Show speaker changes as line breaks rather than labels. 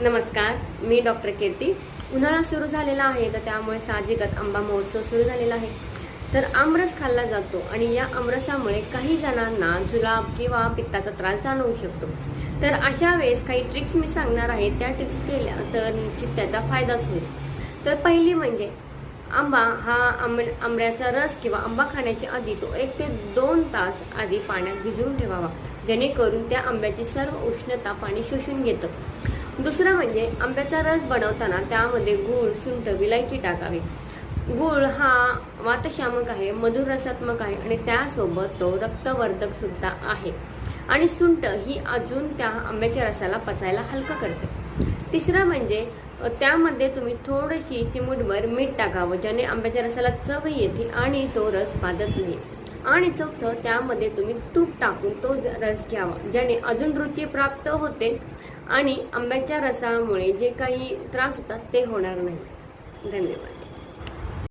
नमस्कार मी डॉक्टर कीर्ती. उन्हाळा सुरू झालेला आहे तर त्यामुळे साहजिकच आंबा महोत्सव सुरू झालेला आहे. तर आमरस खाल्ला जातो आणि या आमरसामुळे काही जणांना जुलाब किंवा पित्ताचा त्रास जाणवू शकतो. तर अशा वेळेस काही ट्रिक्स मी सांगणार आहे. त्या ट्रिक्स केल्या तर निश्चित त्याचा फायदाच होईल. तर पहिली म्हणजे आंबा हा आंब आंब्याचा रस किंवा आंबा खाण्याच्या आधी तो एक ते दोन तास आधी पाण्यात भिजवून ठेवावा. जेणेकरून त्या आंब्याची सर्व उष्णता पाणी शोषून घेतं. दुसरं म्हणजे आंब्याचा रस बनवताना त्यामध्ये गूळ सुंठ विलायची टाकावी. गूळ हा वातशामक आहे मधुर रसात्मक आहे आणि त्यासोबत तो रक्तवर्धक सुद्धा आहे. आणि सुंठ ही अजून त्या आंब्याच्या रसाला पचायला हलकं करते. तिसरं म्हणजे त्यामध्ये तुम्ही थोडीशी चिमूटभर मीठ टाकावं ज्याने आंब्याच्या रसाला चव येते आणि तो रस पादत नाही. आणि चौथं त्यामध्ये तुम्ही तूप टाकून तो रस घ्यावा ज्याने अजून रुची प्राप्त होते आणि आंब्याच्या रसामुळे जे काही त्रास होतात ते होणार नाही. धन्यवाद.